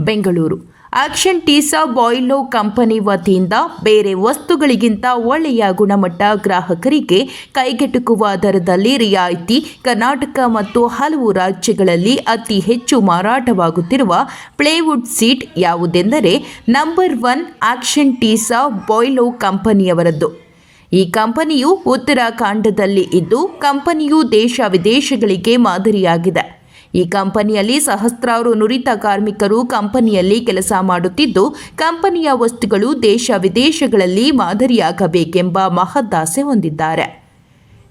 Bengaluru. Action Tesa Boilo company ವತಿಯಿಂದ ಬೇರೆ ವಸ್ತುಗಳಿಗಿಂತ ಒಳ್ಳೆಯ ಗುಣಮಟ್ಟ ಗ್ರಾಹಕರಿಗೆ ಕೈಗೆಟುಕುವ ದರದಲ್ಲಿ ರಿಯಾಯಿತಿ, ಕರ್ನಾಟಕ ಮತ್ತು ಹಲವು ರಾಜ್ಯಗಳಲ್ಲಿ ಅತಿ ಹೆಚ್ಚು ಮಾರಾಟವಾಗುತ್ತಿರುವ ಪ್ಲೇವುಡ್ ಸೀಟ್ ಯಾವುದೆಂದರೆ number one action Tesa Boilo ಕಂಪನಿಯವರದ್ದು. ಈ ಕಂಪನಿಯು ಉತ್ತರಾಖಂಡದಲ್ಲಿ ಇದ್ದು, ಕಂಪನಿಯು ದೇಶ ವಿದೇಶಗಳಿಗೆ ಮಾದರಿಯಾಗಿದೆ. ಈ ಕಂಪನಿಯಲ್ಲಿ ಸಹಸ್ರಾರು ನುರಿತ ಕಾರ್ಮಿಕರು ಕಂಪನಿಯಲ್ಲಿ ಕೆಲಸ ಮಾಡುತ್ತಿದ್ದು, ಕಂಪನಿಯ ವಸ್ತುಗಳು ದೇಶ ವಿದೇಶಗಳಲ್ಲಿ ಮಾದರಿಯಾಗಬೇಕೆಂಬ ಮಹದ್ದಾಸೆ ಹೊಂದಿದ್ದಾರೆ.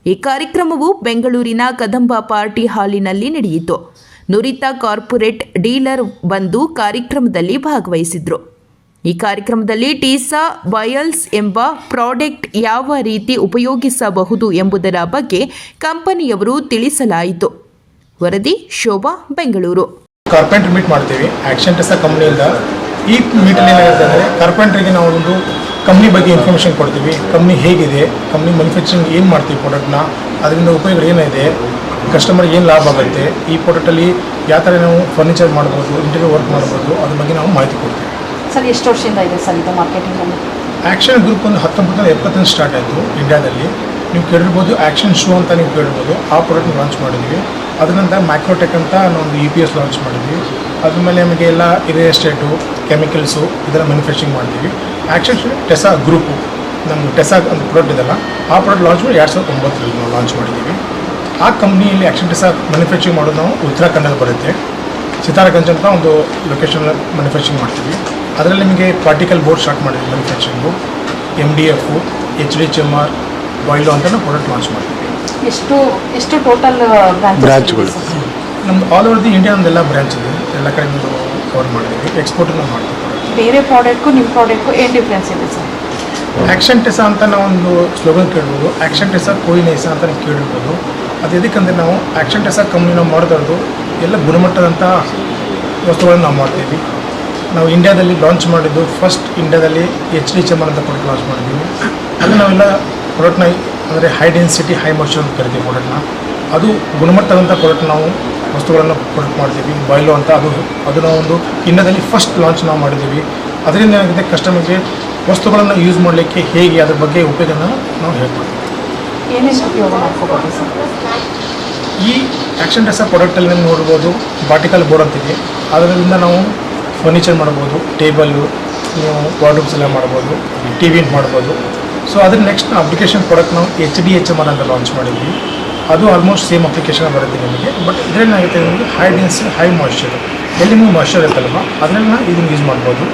ಈ ಕಾರ್ಯಕ್ರಮವು ಬೆಂಗಳೂರಿನ ಕದಂಬ ಪಾರ್ಟಿ ಹಾಲಿನಲ್ಲಿ ನಡೆಯಿತು. ನುರಿತ ಕಾರ್ಪೊರೇಟ್ ಡೀಲರ್ ಬಂದು ಕಾರ್ಯಕ್ರಮದಲ್ಲಿ ಭಾಗವಹಿಸಿದ್ರು. ಈ ಕಾರ್ಯಕ್ರಮದಲ್ಲಿ ಟೀಸಾ ಬಯಲ್ಸ್ ಎಂಬ ಪ್ರಾಡಕ್ಟ್ ಯಾವ ರೀತಿ ಉಪಯೋಗಿಸಬಹುದು ಎಂಬುದರ ಬಗ್ಗೆ ಕಂಪನಿಯವರು ತಿಳಿಸಲಾಯಿತು. ವರದಿ ಶೋಭಾ ಬೆಂಗಳೂರು. ಕಾರ್ಪೆಂಟ್ರ್ ಮೀಟ್ ಮಾಡ್ತೀವಿ. ಆಕ್ಷನ್ ಟೆಸ್ಟ್ ಕಂಪ್ನಿಯಿಂದ ಈ ಮೀಟಲ್ಲಿ ಏನಾಗುತ್ತೆ ಅಂದರೆ ಕಾರ್ಪೆಂಟ್ರಿಗೆ ನಾವು ಒಂದು ಕಂಪ್ನಿ ಬಗ್ಗೆ ಇನ್ಫಾರ್ಮೇಷನ್ ಕೊಡ್ತೀವಿ. ಕಂಪ್ನಿ ಹೇಗಿದೆ ಕಂಪ್ನಿ ಮ್ಯಾನುಫ್ಯಾಕ್ಚರಿಂಗ್ ಏನು ಮಾಡ್ತೀವಿ ಪ್ರಾಡಕ್ಟ್ನ ಅದರಿಂದ ಉಪಯೋಗ ಏನಿದೆ ಕಸ್ಟಮರ್ಗೆ ಏನು ಲಾಭ ಆಗುತ್ತೆ ಈ ಪ್ರಾಡಕ್ಟಲ್ಲಿ ಯಾವ ಥರ ನಾವು ಫರ್ನಿಚರ್ ಮಾಡ್ಬೋದು ಇಂಟೀರಿಯರ್ ವರ್ಕ್ ಮಾಡ್ಬೋದು ಅದ್ರ ಬಗ್ಗೆ ನಾವು ಮಾಹಿತಿ ಕೊಡ್ತೀವಿ. ಸರ್ ಎಷ್ಟು ವರ್ಷದಿಂದ ಇದೆ ಸರ್ ಇದು ಮಾರ್ಕೆಟಿಂಗಲ್ಲಿ ಆ್ಯಕ್ಷನ್ ಗ್ರೂಪ್ ಒಂದು ಹತ್ತೊಂಬತ್ತು ನೂರ ಎಪ್ಪತ್ತೊಂದು ಸ್ಟಾರ್ಟ್ ಆಯಿತು ಇಂಡಿಯಾದಲ್ಲಿ ನೀವು ಕೇಳಿರ್ಬೋದು ಆ್ಯಕ್ಷನ್ ಶೂ ಅಂತ ನೀವು ಕೇಳಿರ್ಬೋದು ಆ ಪ್ರಾಡಕ್ಟ್ ಲಾಂಚ್ ಮಾಡಿದ್ವಿ ಅದ್ರ ನಂತರ ಮ್ಯಾಕ್ರೋಟೆಕ್ ಅಂತ ನಾವೊಂದು ಯು ಪಿ ಎಸ್ ಲಾಂಚ್ ಮಾಡಿದ್ವಿ. ಅದ್ರ ಮೇಲೆ ನಮಗೆ ಎಲ್ಲ ರಿಯಲ್ ಎಸ್ಟೇಟು ಕೆಮಿಕಲ್ಸು ಇದೆಲ್ಲ ಮ್ಯಾನುಫ್ಯಾಕ್ಚರಿಂಗ್ ಮಾಡ್ತೀವಿ. ಆ್ಯಕ್ಚುಲಿ ಟೆಸಾ ಗ್ರೂಪು ನಮ್ಮ ಟೆಸಾ ಒಂದು ಪ್ರಾಡಕ್ಟ್ ಇದೆಲ್ಲ, ಆ ಪ್ರಾಡಕ್ಟ್ ಲಾಂಚ್ ಮಾಡಿ ಎರಡು ಸಾವಿರದ ಒಂಬತ್ತರಲ್ಲಿ ನಾವು ಲಾಂಚ್ ಮಾಡಿದ್ದೀವಿ. ಆ ಕಂಪ್ನಿಯಲ್ಲಿ ಆ್ಯಕ್ಷನ್ ಟೆಸಾ ಮ್ಯಾನುಫ್ಯಾಕ್ಚರಿಂಗ್ ಮಾಡೋದು ನಾವು ಉತ್ತರಾಖಂಡದಲ್ಲಿ ಬರುತ್ತೆ. ಸಿತಾರಗಂಜ್ ಅಂತ ಒಂದು ಲೊಕೇಶನ್ ಮ್ಯಾನುಫ್ಯಾಕ್ಚರಿಂಗ್ ಮಾಡ್ತೀವಿ. ಅದರಲ್ಲಿ ನಿಮಗೆ ಪಾರ್ಟಿಕಲ್ ಬೋರ್ಡ್ ಸ್ಟಾರ್ಟ್ ಮಾಡಿದ್ವಿ manufacturing M D F H D H M R Boilo ಅಂತ ನಾವು ಪ್ರಾಡಕ್ಟ್ ಲಾಂಚ್ ಮಾಡ್ತೀವಿ. ಎಷ್ಟು ಎಷ್ಟು ಟೋಟಲ್ ಬ್ರಾಂಚ್ಗಳು. ನಮ್ದು ಆಲ್ ಓವರ್ ದಿ ಇಂಡಿಯಾ ಒಂದೆಲ್ಲ ಬ್ರಾಂಚ್ ಇದೆ. ಎಲ್ಲ ಕಡೆ ಕವರ್ ಮಾಡಿದ್ದೀವಿ. ಎಕ್ಸ್ಪೋರ್ಟನ್ನು ಮಾಡ್ತೀವಿ. ಬೇರೆ ಪ್ರಾಡಕ್ಟ್ಗೂ ನಿಮ್ಮ ಪ್ರಾಡಕ್ಟ್ಗೂ ಏನು ಡಿಫ್ರೆನ್ಸ್ ಇದೆ ಸರ್? ಆ್ಯಕ್ಷನ್ ಟೆಸಾ ಅಂತ ನಾವೊಂದು ಸ್ಲೋಗನ್ ಕೇಳ್ಬೋದು. ಆ್ಯಕ್ಷನ್ ಟೆಸಾ ಕೋಯಿನೇಸಾ ಅಂತ ನೀವು ಕೇಳಿರ್ಬೋದು. ಅದು ಎದಕ್ಕಂದ್ರೆ ನಾವು ಆ್ಯಕ್ಷನ್ ಟೆಸಾ ಕಂಪ್ನಿ ನಾವು ಮಾಡ್ದವ್ರದ್ದು ಎಲ್ಲ ಗುಣಮಟ್ಟದಂಥ ವಸ್ತುಗಳನ್ನು ನಾವು ಮಾಡ್ತೀವಿ. ನಾವು ಇಂಡಿಯಾದಲ್ಲಿ ಲಾಂಚ್ ಮಾಡಿದ್ದು ಫಸ್ಟ್ ಇಂಡಿಯಾದಲ್ಲಿ ಎಚ್ ಡಿ ಚಮನ್ ಅಂತ ಪ್ರಾಡಕ್ಟ್ ಲಾಂಚ್ ಮಾಡಿದ್ದೀವಿ. ಅಲ್ಲಿ ನಾವೆಲ್ಲ ಪ್ರಾಡಕ್ಟ್ನ ಅಂದರೆ ಹೈ ಡೆನ್ಸಿಟಿ ಹೈ ಮೋಶನ್ ಅಂತ ಕರಿತೀವಿ ಪ್ರಾಡಕ್ಟ್ನ ಅದು ಗುಣಮಟ್ಟದಂಥ ಪ್ರಾಡಕ್ಟ್ ನಾವು ವಸ್ತುಗಳನ್ನು ಪ್ರೊಡಕ್ಟ್ ಮಾಡ್ತೀವಿ ಬಾಯ್ಲೋ ಅಂತ ಅದು ಅದು ನಾವು ಒಂದು ಇಂಡಿಯಾದಲ್ಲಿ ಫಸ್ಟ್ ಲಾಂಚ್ ನಾವು ಮಾಡಿದ್ದೀವಿ. ಅದರಿಂದ ಏನಾಗಿದೆ ಕಸ್ಟಮರ್ಗೆ ವಸ್ತುಗಳನ್ನು ಯೂಸ್ ಮಾಡಲಿಕ್ಕೆ ಹೇಗೆ ಅದ್ರ ಬಗ್ಗೆ ಉಪಯೋಗನ ನಾವು ಸರ್? ಈ ಆ್ಯಕ್ಷನ್ ಡ್ರೆಸ್ಸ ಪ್ರಾಡಕ್ಟಲ್ಲಿ ನೀವು ನೋಡ್ಬೋದು ಬಾಟಿಕಲ್ ಬೋರ್ಡ್ ಅಂತಿದೆ ಅದರಿಂದ ನಾವು ಫರ್ನಿಚರ್ ಮಾಡ್ಬೋದು ಟೇಬಲ್ಲು ನೀವು ವಾರ್ಡ್ರೂಮ್ಸ್ ಎಲ್ಲ ಮಾಡ್ಬೋದು ಟಿ ವಿ ಮಾಡ್ಬೋದು. ಸೊ ಅದ್ರ ನೆಕ್ಸ್ಟ್ ಅಪ್ಲಿಕೇಶನ್ ಪ್ರಾಡಕ್ಟ್ ನಾವು H D H M R ಅಂತ ಲಾಂಚ್ ಮಾಡಿದ್ವಿ. ಅದು ಆಲ್ಮೋಸ್ಟ್ ಸೇಮ್ ಅಪ್ಲಿಕೇಶನ್ ಬರುತ್ತೆ ನಿಮಗೆ. ಬಟ್ ಇದರಲ್ಲಿ ಏನಾಗುತ್ತೆ ನಿಮಗೆ ಹೈ ಡೆನ್ಸ್ ಹೈ ಮಾಯ್ಶ್ಚರ್ ಎಲ್ಲಿ ನಿಮ್ಗೆ ಮಾಯ್ಶ್ಚರ್ ಇರುತ್ತಲ್ವ ಅದರಲ್ಲಿ ಇದನ್ನು ಯೂಸ್ ಮಾಡ್ಬೋದು.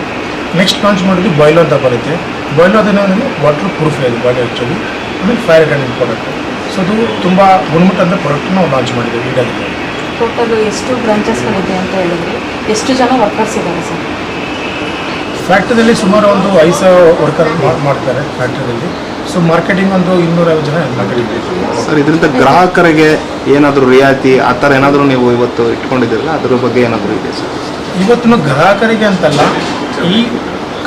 ನೆಕ್ಸ್ಟ್ ಲಾಂಚ್ ಮಾಡಿದ್ವಿ ಬಾಯ್ಲರ್ ಅಂತ ಬರುತ್ತೆ. ಬಾಯ್ಲರ್ ಅದನ್ನು ವಾಟರ್ ಪ್ರೂಫ್ ಇದೆ ಬಾಡಿ ಆ್ಯಕ್ಚುಲಿ ಆಮೇಲೆ ಫೈರ್ ರಿಟರ್ನಿಂಗ್ ಪ್ರಾಡಕ್ಟ್ ಸೊ ಅದು ತುಂಬ ಗುಣಮಟ್ಟದ ಪ್ರಾಡಕ್ಟ್ ನಾವು ಲಾಂಚ್ ಮಾಡಿದ್ದೀವಿ ಇಂಡಿಯಾದಲ್ಲಿ ಟೋಟಲ್ ಎಷ್ಟು ಬ್ರಾಂಚಸ್ಗಳಿದೆ ಅಂತ ಹೇಳಿದ್ರೆ? ಎಷ್ಟು ಜನ ವರ್ಕರ್ಸ್ ಇದ್ದಾರೆ ಸರ್? ಫ್ಯಾಕ್ಟ್ರಿಯಲ್ಲಿ ಸುಮಾರು ಒಂದು ಐದು ಸಾವಿರ ವರ್ಕರ್ ಮಾಡ್ತಾರೆ ಫ್ಯಾಕ್ಟ್ರಿಯಲ್ಲಿ ಸೊ ಮಾರ್ಕೆಟಿಂಗ್ ಒಂದು ಇನ್ನೂರೈವತ್ತು ಜನ ಮಾರ್ಕೆಟಿಂಗ್ ಸರ್ ಇದರಿಂದ ಗ್ರಾಹಕರಿಗೆ ಏನಾದರೂ ರಿಯಾಯಿತಿ ಆ ಥರ ಏನಾದರೂ ನೀವು ಇವತ್ತು ಇಟ್ಕೊಂಡಿದ್ದೀರಲ್ಲ ಅದ್ರ ಬಗ್ಗೆ ಏನಾದರೂ ಇದೆ ಸರ್ ಇವತ್ತು ಗ್ರಾಹಕರಿಗೆ ಅಂತಲ್ಲ ಈ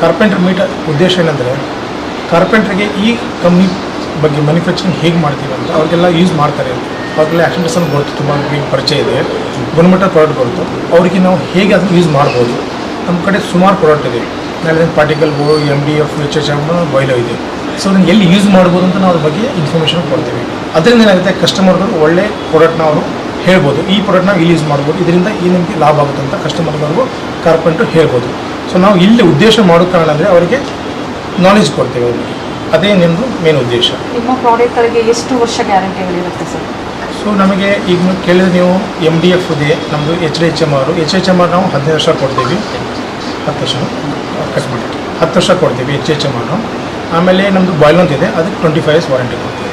ಕಾರ್ಪೆಂಟ್ರ್ ಮೀಟ್ ಉದ್ದೇಶ ಏನಂದರೆ ಕಾರ್ಪೆಂಟ್ರಿಗೆ ಈ ಕಂಪ್ನಿ ಬಗ್ಗೆ ಮ್ಯಾನುಫ್ಯಾಕ್ಚರಿಂಗ್ ಹೇಗೆ ಮಾಡ್ತೀವಿ ಅಂತ ಅವ್ರಿಗೆಲ್ಲ ಯೂಸ್ ಮಾಡ್ತಾರೆ ಅವ್ರಿಗೆಲ್ಲ ಆ್ಯಕ್ಷನ್ ಬರುತ್ತೆ ತುಂಬ ಪರಿಚಯ ಇದೆ. ಗುಣಮಟ್ಟದ ಪ್ರಾಡಕ್ಟ್ ಬರುತ್ತೆ. ಅವರಿಗೆ ನಾವು ಹೇಗೆ ಅದನ್ನು ಯೂಸ್ ಮಾಡ್ಬೋದು. ನಮ್ಮ ಕಡೆ ಸುಮಾರು ಪ್ರಾಡಕ್ಟ್ ಇದೆ. ಪಾರ್ಟಿಕಲ್ ಬೋ M D F H H M Boilo ಇದೆ ಸೊ ಅದನ್ನು ಎಲ್ಲಿ ಯೂಸ್ ಮಾಡ್ಬೋದು ಅಂತ ನಾವು ಅದ್ರ ಬಗ್ಗೆ ಇನ್ಫಾರ್ಮೇಷನ್ ಕೊಡ್ತೀವಿ. ಅದರಿಂದ ಏನಾಗುತ್ತೆ ಕಸ್ಟಮರ್ಗಳು ಒಳ್ಳೆ ಪ್ರಾಡಕ್ಟ್ನ ಅವರು ಹೇಳ್ಬೋದು. ಈ ಪ್ರಾಡಕ್ಟ್ನ ಇಲ್ಲಿ ಯೂಸ್ ಮಾಡ್ಬೋದು. ಇದರಿಂದ ಈ ನಿಮಗೆ ಲಾಭ ಆಗುತ್ತೆ ಅಂತ ಕಸ್ಟಮರ್ಗಳಿಗೂ ಕಾರ್ಪೆಂಟ್ರು ಹೇಳ್ಬೋದು. ಸೊ ನಾವು ಇಲ್ಲಿ ಉದ್ದೇಶ ಮಾಡೋ ಕಾರಣ ಅಂದರೆ ಅವರಿಗೆ ನಾಲೆಜ್ ಕೊಡ್ತೇವೆ ಅವರಿಗೆ. ಅದೇ ನಿಮ್ಮದು ಮೇನ್ ಉದ್ದೇಶ. ನಿಮ್ಮ ಪ್ರಾಡಕ್ಟ್ಗಳಿಗೆ ಎಷ್ಟು ವರ್ಷ ಗ್ಯಾರಂಟಿಗಳಿರುತ್ತೆ ಸರ್? ಸೊ ನಮಗೆ ಈಗ ಕೇಳಿದ ಕೇಳಿದ್ರೆ ನೀವು ಎಂ ಡಿ ಎಫ್ ಇದೆ ನಮ್ಮದು H D H M R H H M R ನಾವು ಹದಿನೈದು ವರ್ಷ ಕೊಡ್ತೀವಿ. ಹತ್ತು ವರ್ಷ ಕಟ್ ಮಾಡಿ ಹತ್ತು ವರ್ಷ ಕೊಡ್ತೀವಿ ಎಚ್ ಎಚ್ ಎಂ ಆಮೇಲೆ ನಮ್ಮದು ಬಾಯ್ಲ್ ಅಂತ ಇದೆ ಅದಕ್ಕೆ ಟ್ವೆಂಟಿ ಫೈವ್ ಇಯರ್ಸ್ ವಾರಂಟಿ ಕೊಡ್ತೀವಿ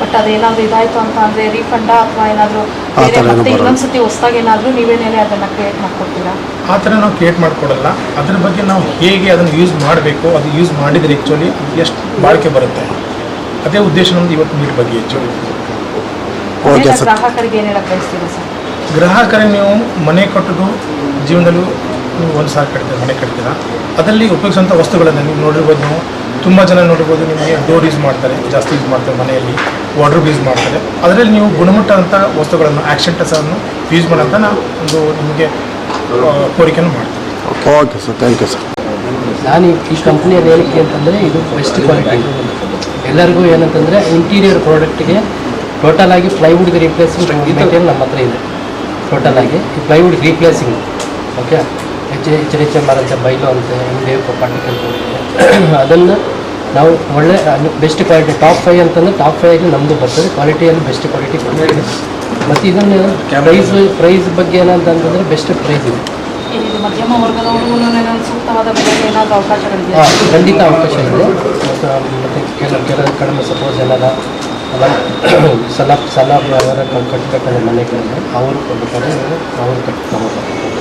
ಬಟ್ ಅದೇನಾದರೂ ಇದಾಯ್ತು ಅಂತ ಅಂದ್ರೆ ರೀಫಂಡ ಅಥವಾ ಏನಾದರೂ. ಇನ್ನೊಂದ್ಸತಿ ಹೊಸ್ದಾಗಿ ಏನಾದರೂ ನೀವೇನೇನೆ ಅದನ್ನು ಕ್ರಿಯೇಟ್ ಮಾಡ್ಕೊಡ್ತೀರಾ? ಆ ಥರ ನಾವು ಕ್ರಿಯೇಟ್ ಮಾಡಿಕೊಡಲ್ಲ. ಅದ್ರ ಬಗ್ಗೆ ನಾವು ಹೇಗೆ ಅದನ್ನು ಯೂಸ್ ಮಾಡಬೇಕು ಅದು ಯೂಸ್ ಮಾಡಿದರೆ ಆ್ಯಕ್ಚುಲಿ ಅದು ಎಷ್ಟು ಬಾಳಿಕೆ ಬರುತ್ತೆ. ಅದೇ ಉದ್ದೇಶ ನಮ್ಮದು ಇವತ್ತು ನೀರು ಬಗ್ಗೆ ಹೆಚ್ಚು ಗ್ರಾಹಕರಿಗೆ ಏನು ಹೇಳಕ್ ಬಯಸ್ತೀರಾ ಸರ್? ಗ್ರಾಹಕರಿಗೆ ನೀವು ಮನೆ ಕಟ್ಟೋದು ಜೀವನದಲ್ಲೂ ನೀವು ಒಂದು ಸಾರಿ ಕಟ್ತೀರ ಮನೆ ಕಟ್ತೀರ? ಅದರಲ್ಲಿ ಉಪಯೋಗಿಸುವಂಥ ವಸ್ತುಗಳನ್ನು ನೀವು ನೋಡಿರ್ಬೋದು ನೀವು. ತುಂಬ ಜನ ನೋಡಿರ್ಬೋದು ನಿಮಗೆ ಡೋರ್ ಯೂಸ್ ಮಾಡ್ತಾರೆ ಜಾಸ್ತಿ ಯೂಸ್ ಮಾಡ್ತಾರೆ ಮನೆಯಲ್ಲಿ ವಾರ್ಡ್ರೋಬ್ ಯೂಸ್ ಮಾಡ್ತಾರೆ. ಅದರಲ್ಲಿ ನೀವು ಗುಣಮಟ್ಟದಂಥ ವಸ್ತುಗಳನ್ನು ಆ್ಯಕ್ಷನ್ ಟಸನ್ನು ಯೂಸ್ ಮಾಡೋಂಥ ನಾವು ಒಂದು ನಿಮಗೆ ಕೋರಿಕೆಯನ್ನು ಮಾಡ್ತೀನಿ. Okay sir thank you sir ನಾನು ಈ- ಕಂಪ್ನಿಯ ಕಂಪ್ನಿಯಲ್ಲಿ ಏನಕ್ಕೆ ಅಂತಂದರೆ ಇದು ಬೆಸ್ಟ್ ಕ್ವಾಲಿಟಿ ಎಲ್ಲರಿಗೂ ಏನಂತಂದರೆ ಇಂಟೀರಿಯರ್ ಪ್ರಾಡಕ್ಟ್ಗೆ ಟೋಟಲ್ ಆಗಿ ಪ್ಲೈವುಡ್ಗೆ ರೀಪ್ಲೇಸಿಂಗ್ ಮೆಟೀರಿಯಲ್ ನಮ್ಮ ಹತ್ರ ಇದೆ. ಟೋಟಲ್ ಆಗಿ ಈ plywood replacing okay H M ಅಂತ ಬೈಲು ಅಂತ ಎಂ ಡಿ ಎಫ್ ಪಾರ್ಟಿಕಲ್ ಅದನ್ನು ನಾವು ಒಳ್ಳೆ ಬೆಸ್ಟ್ ಕ್ವಾಲಿಟಿ ಟಾಪ್ ಫೈ ಅಂತಂದ್ರೆ ಟಾಪ್ ಫೈಯಲ್ಲಿ ನಮ್ಮದು ಬರ್ತದೆ. ಕ್ವಾಲಿಟಿಯಲ್ಲಿ ಬೆಸ್ಟ್ ಕ್ವಾಲಿಟಿ ಕೊಡ್ತೀವಿ ಮತ್ತು ಇದನ್ನು ಪ್ರೈಸ್ ಪ್ರೈಸ್ ಬಗ್ಗೆ ಏನಂತಂದ್ರೆ ಬೆಸ್ಟ್ ಪ್ರೈಸ್ ಇದೆ. ಹಾ, ಖಂಡಿತ ಅವಕಾಶ ಇದೆ. ಮತ್ತು ಮತ್ತು ಕೆಲ ಕೆಲವು ಕಡಿಮೆ ಸಪೋಸ್ ಏನಾರ ಸಲಾಬ್ ಸಲ ಸಲ ಅವರ ಮನೆ ಕಡೆ ಅವರು ಕೊಡ್ಬೇಕಾದ್ರೆ ಅವರು ಕಟ್ಕೊಂಡು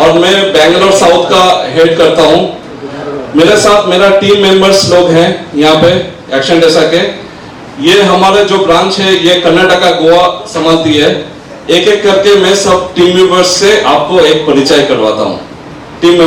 और मैं बैंगलोर साउथ का हेड करता हूँ। मेरे साथ मेरा टीम मेंबर्स लोग हैं यहाँ पे एक्शन डेसा के। ये हमारे जो ब्रांच है, ये कर्नाटका गोवा संभालती है। एक एक करके मैं सब टीम मेंबर्स से आपको एक परिचय करवाता हूँ। टीम